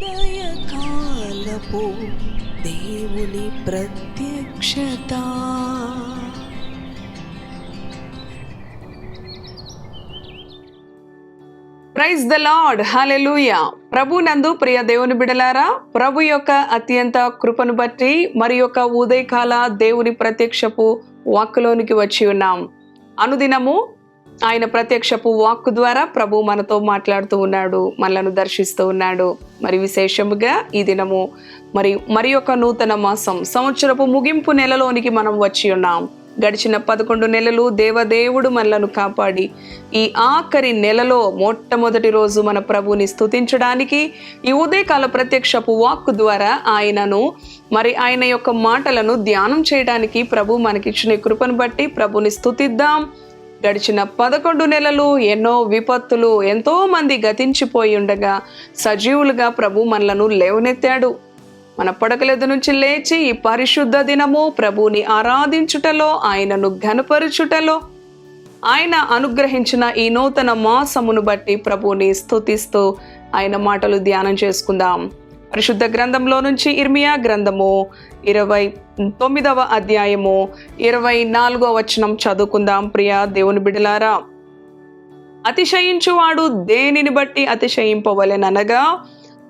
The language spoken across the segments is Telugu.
ఉదయకాలపు దేవుని ప్రత్యక్షత. ప్రైజ్ ద లార్డ్ హాలెలూయా ప్రభు నందు ప్రియ దేవుని బిడలారా ప్రభు యొక్క అత్యంత కృపను బట్టి మరి యొక్క ఉదయకాల దేవుని ప్రత్యక్షపు వాక్కులోనికి వచ్చి ఉన్నాం. అనుదినము ఆయన ప్రత్యక్షపు వాక్కు ద్వారా ప్రభు మనతో మాట్లాడుతూ ఉన్నాడు మనలను దర్శిస్తూ ఉన్నాడు. మరి విశేషముగా ఈ దినము మరి మరి యొక్క నూతన మాసం సంవత్సరపు ముగింపు నెలలోనికి మనం వచ్చి ఉన్నాం. గడిచిన పదకొండు నెలలు దేవదేవుడు మనలను కాపాడి ఈ ఆఖరి నెలలో మొట్టమొదటి రోజు మన ప్రభుని స్థుతించడానికి ఈ ఉదయకాల ప్రత్యక్షపు వాక్ ద్వారా ఆయనను మరి ఆయన యొక్క మాటలను ధ్యానం చేయడానికి ప్రభు మనకిచ్చిన ఈ కృపను బట్టి ప్రభుని స్థుతిద్దాం గడిచిన పదకొండు నెలలు ఎన్నో విపత్తులు ఎంతో మంది గతించిపోయి ఉండగా సజీవులుగా ప్రభు మనలను లేవనెత్తాడు. మన పడకలెదు నుంచి లేచి ఈ పరిశుద్ధ దినము ప్రభుని ఆరాధించుటలో ఆయనను ఘనపరుచుటలో. ఆయన అనుగ్రహించిన ఈ నూతన మాసమును బట్టి ప్రభుని స్తుతిస్తూ ఆయన మాటలు ధ్యానం చేసుకుందాం. పరిశుద్ధ గ్రంథంలో నుంచి ఇర్మియా గ్రంథము ఇరవై తొమ్మిదవ అధ్యాయము ఇరవై నాలుగవ వచనం చదువుకుందాం ప్రియ దేవుని బిడలారా. అతిశయించువాడు దేనిని బట్టి అతిశయింపవలెననగా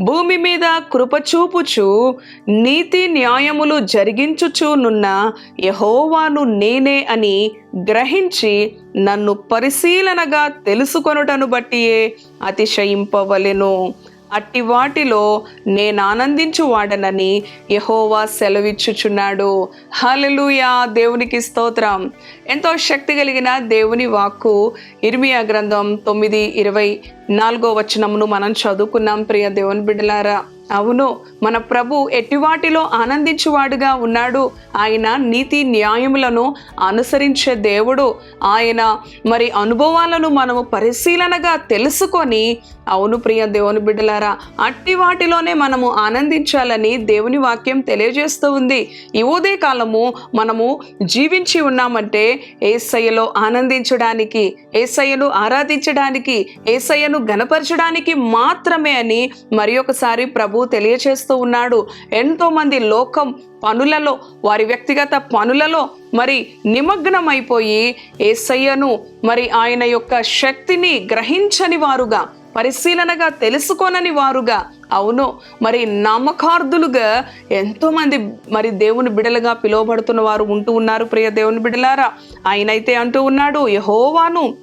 భూమి మీద కృపచూపుచు నీతి న్యాయములు జరిగించుచూనున్న యహోవాను నేనే అని గ్రహించి నన్ను పరిశీలనగా తెలుసుకొనుటను బట్టియే అతిశయింపవలెను. అట్టి వాటిలో నేను ఆనందించు వాడనని యహోవా సెలవిచ్చుచున్నాడు. హలలుయా దేవునికి స్తోత్రం. ఎంతో శక్తి కలిగిన దేవుని వాక్కు ఇర్మియా గ్రంథం తొమ్మిది ఇరవై నాలుగో వచనమును మనం చదువుకున్నాం ప్రియ దేవుని బిడ్డలారా. అవును మన ప్రభు ఎట్టివాటిలో ఆనందించువాడుగా ఉన్నాడు. ఆయన నీతి న్యాయములను అనుసరించే దేవుడు. ఆయన మరి అనుభవాలను మనము పరిశీలనగా తెలుసుకొని అవును ప్రియ దేవుని బిడ్డలారా అట్టి వాటిలోనే మనము ఆనందించాలని దేవుని వాక్యం తెలియజేస్తూ ఉంది. ఈ ఉదయ కాలము మనము జీవించి ఉన్నామంటే ఏసయ్యలో ఆనందించడానికి ఏసయ్యను ఆరాధించడానికి ఏసయ్యను గనపరచడానికి మాత్రమే అని మరి ఒకసారి ప్రభు తెలియచేస్తూ ఉన్నాడు. ఎంతోమంది లోకం పనులలో వారి వ్యక్తిగత పనులలో మరి నిమగ్నమైపోయి ఏసయ్యను మరి ఆయన యొక్క శక్తిని గ్రహించని వారుగా పరిశీలనగా తెలుసుకోనని వారుగా. అవును మరి నమ్మకార్థులుగా ఎంతోమంది మరి దేవుని బిడలుగా పిలువబడుతున్న వారు ఉంటూ ఉన్నారు ప్రియ దేవుని బిడలారా. ఆయనైతే అంటూ ఉన్నాడు యహోవాను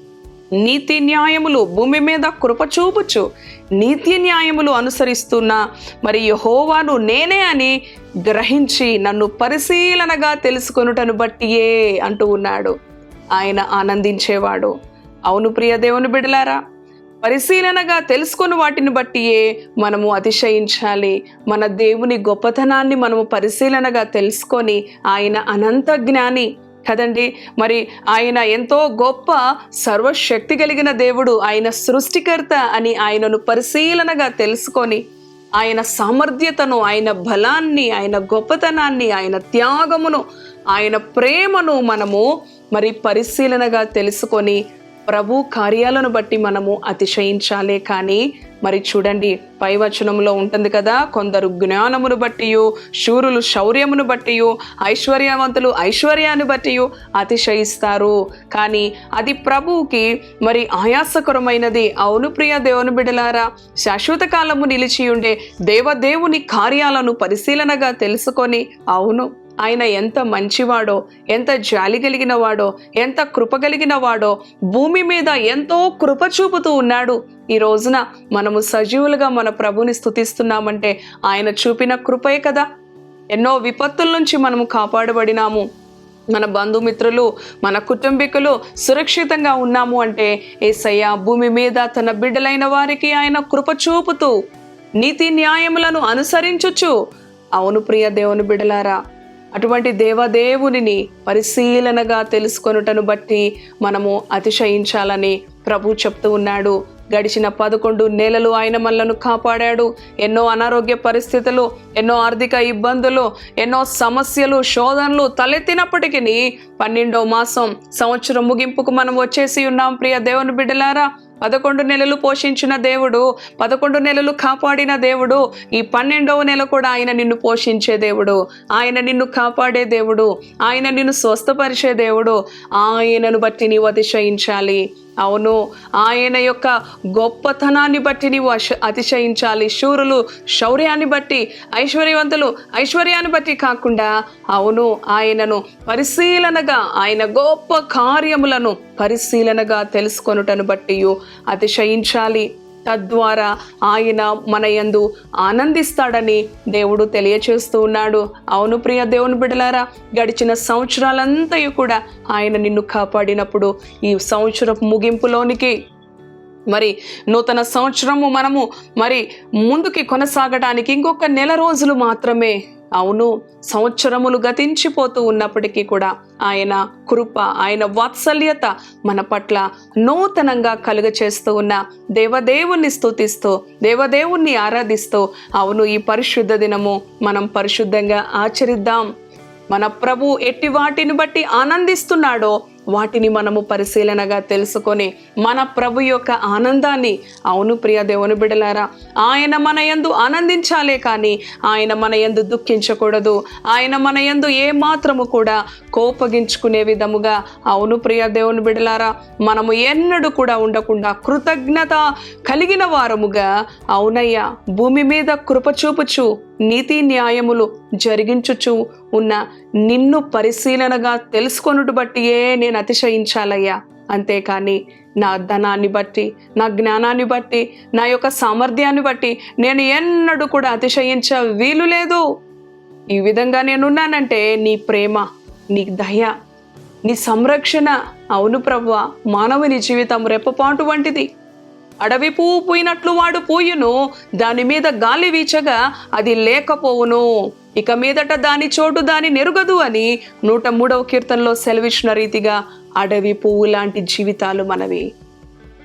నీతి న్యాయములు భూమి మీద కృప చూపుచు. నీతి న్యాయములు అనుసరిస్తున్న మరి యహోవాను నేనే అని గ్రహించి నన్ను పరిశీలనగా తెలుసుకొనుటను బట్టియే అంటూ ఉన్నాడు. ఆయన ఆనందించేవాడు. అవును ప్రియ దేవుని బిడలారా. పరిశీలనగా తెలుసుకుని వాటిని బట్టియే మనము అతిశయించాలి. మన దేవుని గొప్పతనాన్ని మనము పరిశీలనగా తెలుసుకొని ఆయన అనంత జ్ఞాని కదండి. మరి ఆయన ఎంతో గొప్ప సర్వశక్తి కలిగిన దేవుడు ఆయన సృష్టికర్త అని ఆయనను పరిశీలనగా తెలుసుకొని ఆయన సామర్థ్యతను ఆయన బలాన్ని ఆయన గొప్పతనాన్ని ఆయన త్యాగమును ఆయన ప్రేమను మనము మరి పరిశీలనగా తెలుసుకొని ప్రభు కార్యాలను బట్టి మనము అతిశయించాలే కానీ మరి చూడండి పై వచనంలో ఉంటుంది కదా కొందరు జ్ఞానమును బట్టియు శూరులు శౌర్యమును బట్టియు ఐశ్వర్యవంతులు ఐశ్వర్యాన్ని బట్టియు అతిశయిస్తారు. కానీ అది ప్రభువుకి మరి ఆయాసకరమైనది. అవును ప్రియ దేవుని బిడలారా శాశ్వత కాలము నిలిచి ఉండే దేవదేవుని కార్యాలను పరిశీలనగా తెలుసుకొని అవును ఆయన ఎంత మంచివాడో ఎంత జాలి కలిగిన వాడో ఎంత కృప కలిగిన వాడో భూమి మీద ఎంతో కృప చూపుతూ ఉన్నాడు. ఈ రోజున మనము సజీవులుగా మన ప్రభుని స్థుతిస్తున్నామంటే ఆయన చూపిన కృపే కదా. ఎన్నో విపత్తుల నుంచి మనము కాపాడబడినాము. మన బంధుమిత్రులు మన కుటుంబీకులు సురక్షితంగా ఉన్నాము అంటే ఏసయ్య భూమి మీద తన బిడ్డలైన వారికి ఆయన కృప చూపుతూ నీతి న్యాయములను అనుసరించుచు. అవును ప్రియ దేవుని బిడలారా అటువంటి దేవదేవునిని పరిశీలనగా తెలుసుకొనుటను బట్టి మనము అతిశయించాలని ప్రభు చెప్తూ ఉన్నాడు. గడిచిన పదకొండు నెలలు ఆయన మనలను కాపాడాడు. ఎన్నో అనారోగ్య పరిస్థితులు ఎన్నో ఆర్థిక ఇబ్బందులు ఎన్నో సమస్యలు శోధనలు తలెత్తినప్పటికీ పన్నెండో మాసం సంవత్సరం ముగింపుకు మనం వచ్చేసి ఉన్నాం. ప్రియ దేవుని బిడ్డలారా పదకొండు నెలలు పోషించిన దేవుడు పదకొండు నెలలు కాపాడిన దేవుడు ఈ పన్నెండవ నెల కూడా ఆయన నిన్ను పోషించే దేవుడు ఆయన నిన్ను కాపాడే దేవుడు ఆయన నిన్ను స్వస్థపరిచే దేవుడు ఆయనను బట్టి నీవు అతిశయించాలి. అవును ఆయన యొక్క గొప్పతనాన్ని బట్టి నీవు అతిశయించాలి. శూరులు శౌర్యాన్ని బట్టి ఐశ్వర్యవంతులు ఐశ్వర్యాన్ని బట్టి కాకుండా అవును ఆయనను పరిశీలనగా ఆయన గొప్ప కార్యములను పరిశీలనగా తెలుసుకొనుటను బట్టి అతిశయించాలి. తద్వారా ఆయన మన యందు ఆనందిస్తాడని దేవుడు తెలియచేస్తూ ఉన్నాడు. అవును ప్రియ దేవుని బిడ్డలారా గడిచిన సంవత్సరాలంతయు కూడా ఆయన నిన్ను కాపాడినప్పుడు ఈ సంవత్సరపు ముగింపులోనికి మరి నూతన సంవత్సరము మనము మరి ముందుకి కొనసాగడానికి ఇంకొక నెల రోజులు మాత్రమే. అవును సంవత్సరములు గతించిపోతూ ఉన్నప్పటికీ కూడా ఆయన కృప ఆయన వాత్సల్యత మన పట్ల నూతనంగా కలుగ చేస్తూ ఉన్న దేవదేవుణ్ణి స్తుతిస్తూ దేవదేవుణ్ణి ఆరాధిస్తూ అవును ఈ పరిశుద్ధ దినము మనం పరిశుద్ధంగా ఆచరిద్దాం. మన ప్రభు ఎట్టి వాటిని బట్టి ఆనందిస్తున్నాడో వాటిని మనము పరిశీలనగా తెలుసుకొని మన ప్రభు యొక్క ఆనందాన్ని అవును ప్రియ దేవుని బిడలారా ఆయన మన యందు ఆనందించాలే కానీ ఆయన మన యందు దుఃఖించకూడదు. ఆయన మన యందు ఏ మాత్రము కూడా కోపగించుకునే విధముగా అవును ప్రియ దేవుని బిడలారా మనము ఎన్నడూ కూడా ఉండకుండా కృతజ్ఞత కలిగిన వారముగా అవునయ్యా భూమి మీద కృప చూపుచు నీతి న్యాయములు జరిగించుచు ఉన్న నిన్ను పరిశీలనగా తెలుసుకొనుట బట్టియే నేను అతిశయించాలయ్యా. అంతేకాని నా ధనాన్ని బట్టి నా జ్ఞానాన్ని బట్టి నా యొక్క సామర్థ్యాన్ని బట్టి నేను ఎన్నడూ కూడా అతిశయించ వీలు లేదు. ఈ విధంగా నేనున్నానంటే నీ ప్రేమ నీ దయ నీ సంరక్షణ అవును ప్రభు మానవుని జీవితం రెప్పపాటు వంటిది. అడవి పువ్వు పూయినట్లు వాడు పూయును. దాని మీద గాలి వీచగా అది లేకపోవును. ఇక మీదట దాని చోటు దాని నెరుగదు అని నూట మూడవ కీర్తనలో సెలవిచ్చిన రీతిగా అడవి పువ్వు లాంటి జీవితాలు మనవి.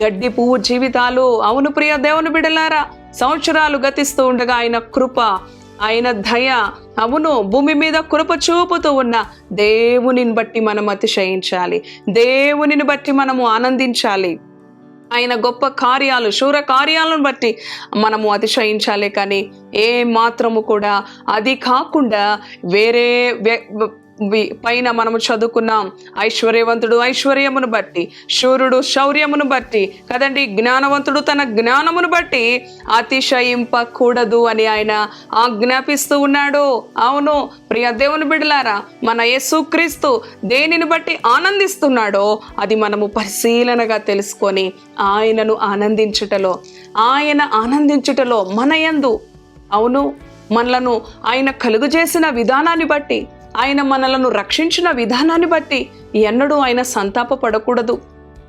గడ్డి పువ్వు జీవితాలు. అవును ప్రియ దేవుని బిడలారా సంవత్సరాలు గతిస్తూ ఉండగా ఆయన కృప ఆయన దయ అవును భూమి మీద కృప చూపుతూ ఉన్న దేవునిని బట్టి మనం అతిశయించాలి. దేవునిని బట్టి మనము ఆనందించాలి. ఆయన గొప్ప కార్యాలు శూర కార్యాలను బట్టి మనము అతిశయించాలి కానీ ఏ మాత్రము కూడా అది కాకుండా వేరే పైన మనము చదువుకున్నాం. ఐశ్వర్యవంతుడు ఐశ్వర్యమును బట్టి శూరుడు శౌర్యమును బట్టి కదండి? జ్ఞానవంతుడు తన జ్ఞానమును బట్టి అతిశయింపకూడదు అని ఆయన ఆజ్ఞాపిస్తూ ఉన్నాడు. అవును ప్రియ దేవుని బిడలారా మన యేసుక్రీస్తు దేనిని బట్టి ఆనందిస్తున్నాడో అది మనము పరిశీలనగా తెలుసుకొని ఆయనను ఆనందించుటలో ఆయన ఆనందించుటలో మన యందు అవును మనలను ఆయన కలుగు చేసిన విధానాన్ని బట్టి ఆయన మనలను రక్షించిన విధానాన్ని బట్టి ఎన్నడూ ఆయన సంతాప పడకూడదు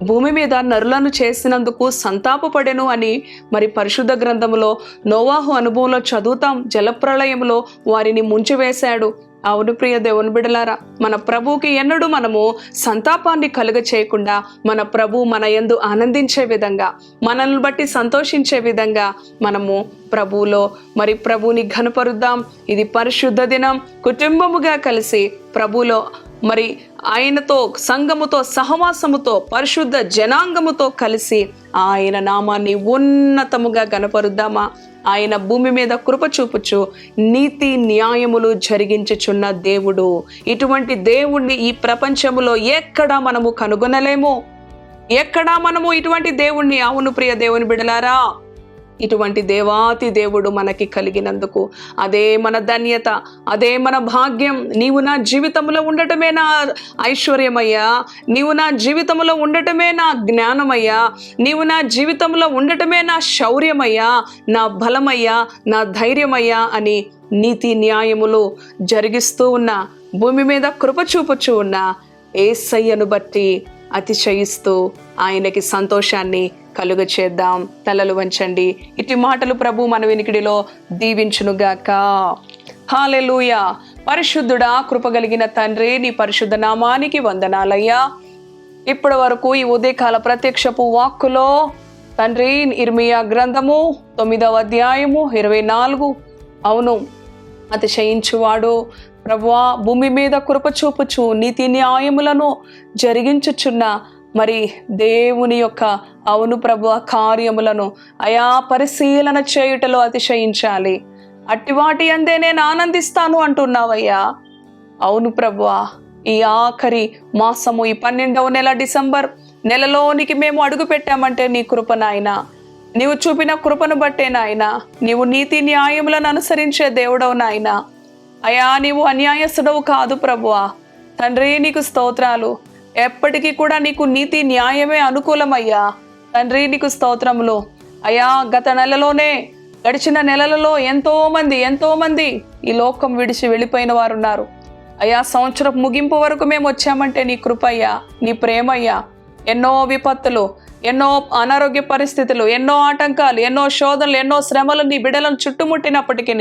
భూమి మీద నరులను చేసినందుకు సంతాపపడెను అని మరి పరిశుద్ధ గ్రంథంలో నోవాహు అనుభవంలో చదువుతాం జలప్రళయంలో వారిని ముంచివేశాడు. అవును ప్రియ దేవుని బిడలారా మన ప్రభువుకి ఎన్నడూ మనము సంతాపాన్ని కలుగ చేయకుండా మన ప్రభు మన యందు ఆనందించే విధంగా మనల్ని బట్టి సంతోషించే విధంగా మనము ప్రభువులో మరి ప్రభువుని ఘనపరుద్దాం. ఇది పరిశుద్ధ దినం. కుటుంబముగా కలిసి ప్రభులో మరి ఆయనతో సంఘముతో సహవాసముతో పరిశుద్ధ జనాంగముతో కలిసి ఆయన నామాన్ని ఉన్నతముగా గనపరుద్దామా ఆయన భూమి మీద కృప చూపుచు నీతి న్యాయములు జరిగించుచున్న దేవుడు. ఇటువంటి దేవుణ్ణి ఈ ప్రపంచంలో ఎక్కడా మనము కనుగొనలేము. ఎక్కడా మనము ఇటువంటి దేవుణ్ణి? అవును ప్రియ దేవుని బిడలారా ఇటువంటి దేవాతి దేవుడు మనకి కలిగినందుకు. అదే మన ధన్యత అదే మన భాగ్యం. నీవు నా జీవితంలో ఉండటమే నా ఐశ్వర్యమయ్యా. నీవు నా జీవితంలో ఉండటమే నా జ్ఞానమయ్యా. నీవు నా జీవితంలో ఉండటమే నా శౌర్యమయ్యా. నా బలమయ్యా నా ధైర్యమయ్యా అని నీతి న్యాయములు జరిగిస్తూ ఉన్న భూమి మీద కృప చూపుచూ ఉన్న ఏసయ్యను బట్టి అతిశయిస్తూ ఆయనకి సంతోషాన్ని కలుగ చేద్దాం తలలు వంచండి. ఇటు మాటలు ప్రభు మన వినికిడిలో దీవించునుగాక. హాలెలూయ పరిశుద్ధుడా కృపగలిగిన తండ్రి నీ పరిశుద్ధ నామానికి వందనాలయ్యా. ఇప్పటి వరకు ఈ ఉదయకాల ప్రత్యక్షపు వాక్కులో తండ్రి ఇర్మియా గ్రంథము తొమ్మిదవ అధ్యాయము ఇరవై నాలుగు. అవును అతిశయించువాడు. ప్రభువా భూమి మీద కృప చూపుచు నీతి న్యాయములను జరిగించుచున్న మరి దేవుని యొక్క అవును ప్రభు కార్యములను అయా పరిశీలన చేయుటలో అతిశయించాలి. అట్టి వాటి అందే నేను ఆనందిస్తాను అంటున్నావయ్యా. అవును ప్రభువా ఈ ఆఖరి మాసము ఈ పన్నెండవ నెల డిసెంబర్ నెలలోనికి మేము అడుగు పెట్టామంటే నీ కృప నాయన. నీవు చూపిన కృపను బట్టే నాయన. నీవు నీతి న్యాయములను అనుసరించే దేవుడవు నాయనా. అయా నీవు అన్యాయస్తుడవు కాదు ప్రభువా. తండ్రి నీకు స్తోత్రాలు. ఎప్పటికీ కూడా నీకు నీతి న్యాయమే అనుకూలమయ్యా. తండ్రి నీకు స్తోత్రములు. అయా గత నెలలోనే గడిచిన నెలలలో ఎంతోమంది ఎంతోమంది ఈ లోకం విడిచి వెళ్ళిపోయిన వారు ఉన్నారు అయ్యా సంవత్సరం ముగింపు వరకు మేము వచ్చామంటే నీ కృపయ్యా నీ ప్రేమయ్యా ఎన్నో విపత్తులు ఎన్నో అనారోగ్య పరిస్థితులు ఎన్నో ఆటంకాలు ఎన్నో శోధనలు ఎన్నో శ్రమలు నీ బిడలను చుట్టుముట్టినప్పటికీ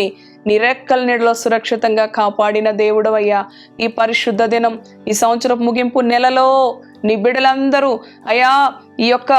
నీ రెక్కల నీడలో సురక్షితంగా కాపాడిన దేవుడవయ్యా. ఈ పరిశుద్ధ దినం ఈ సంవత్సరం ముగింపు నెలలో నీ బిడలందరూ అయా ఈ యొక్క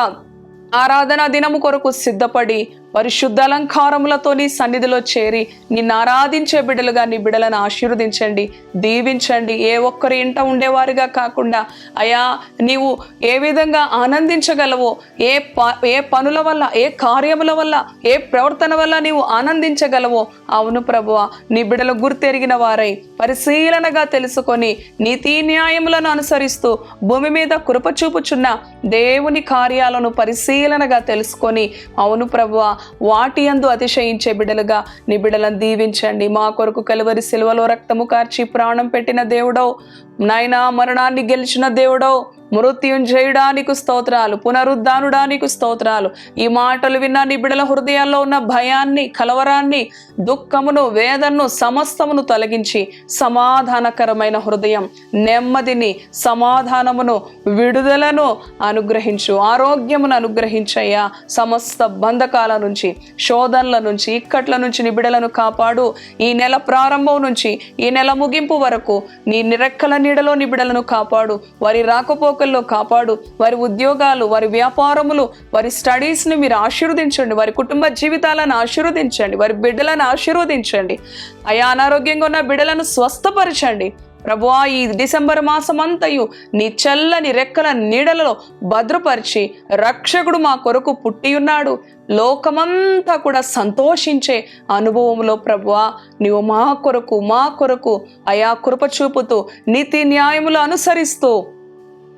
ఆరాధన దినము కొరకు సిద్ధపడి పరిశుద్ధ అలంకారములతో నీ సన్నిధిలో చేరి నిన్ను ఆరాధించే బిడ్డలుగా నీ బిడ్డలను ఆశీర్వదించండి దీవించండి. ఏ ఒక్కరి ఇంట ఉండేవారిగా కాకుండా అయా నీవు ఏ విధంగా ఆనందించగలవో ఏ ప ఏ పనుల వల్ల ఏ కార్యముల వల్ల ఏ ప్రవర్తన వల్ల నీవు ఆనందించగలవో అవును ప్రభువ నీ బిడ్డలు గుర్తెరిగిన వారై పరిశీలనగా తెలుసుకొని నీతి న్యాయములను అనుసరిస్తూ భూమి మీద కృప చూపుచున్న దేవుని కార్యాలను పరిశీలనగా తెలుసుకొని అవును ప్రభువ వాటి అందు అతిశయించే బిడలుగా నీ దీవించండి. మా కొరకు కలువరి సిలువలో రక్తము కార్చి ప్రాణం పెట్టిన దేవుడో నాయనా మరణాన్ని గెలిచిన దేవుడో మృత్యుంజయుడానికి స్తోత్రాలు పునరుద్ధానుడానికి స్తోత్రాలు. ఈ మాటలు విన్న నీ బిడల హృదయాల్లో ఉన్న భయాన్ని కలవరాన్ని దుఃఖమును వేదన్ను సమస్తమును తొలగించి సమాధానకరమైన హృదయం నెమ్మదిని సమాధానమును విడుదలను అనుగ్రహించు ఆరోగ్యమును అనుగ్రహించయ్యా. సమస్త బంధకాల నుంచి శోధనల నుంచి ఇక్కట్ల నుంచి నిబిడలను కాపాడు. ఈ నెల ప్రారంభం నుంచి ఈ నెల ముగింపు వరకు నీ నిరెక్కల నీడలో నిబిడలను కాపాడు. వారి రాకపో రాకపోకల్లో కాపాడు. వారి ఉద్యోగాలు వారి వ్యాపారములు వారి స్టడీస్ని మీరు ఆశీర్వదించండి. వారి కుటుంబ జీవితాలను ఆశీర్వదించండి. వారి బిడ్డలను ఆశీర్వదించండి. అయా అనారోగ్యంగా ఉన్న బిడ్డలను స్వస్థపరచండి. ప్రభువా ఈ డిసెంబర్ మాసం అంతయు నీ చల్లని రెక్కల నీడలలో భద్రపరిచి రక్షకుడు మా కొరకు పుట్టి ఉన్నాడు. లోకమంతా కూడా సంతోషించే అనుభవంలో ప్రభువా నీవు మా కొరకు మా కొరకు అయా కృప చూపుతూ నీతి న్యాయములు అనుసరిస్తూ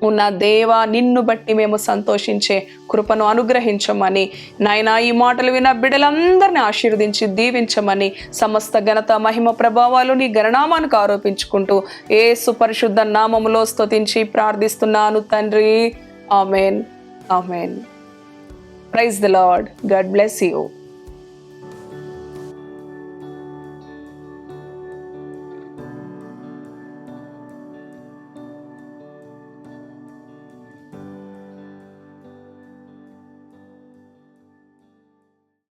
ఉన్న దేవా నిన్ను బట్టి మేము సంతోషించే కృపను అనుగ్రహించమని. నాయనా ఈ మాటలు విన్న బిడ్డలందరినీ ఆశీర్వదించి దీవించమని సమస్త ఘనత మహిమ ప్రభావాలు నీ గణనామానికి ఆరోపించుకుంటూ ఏ సుపరిశుద్ధ నామములో స్తుతించి ప్రార్థిస్తున్నాను తండ్రి. Amen. Amen. Praise the lord. God bless you.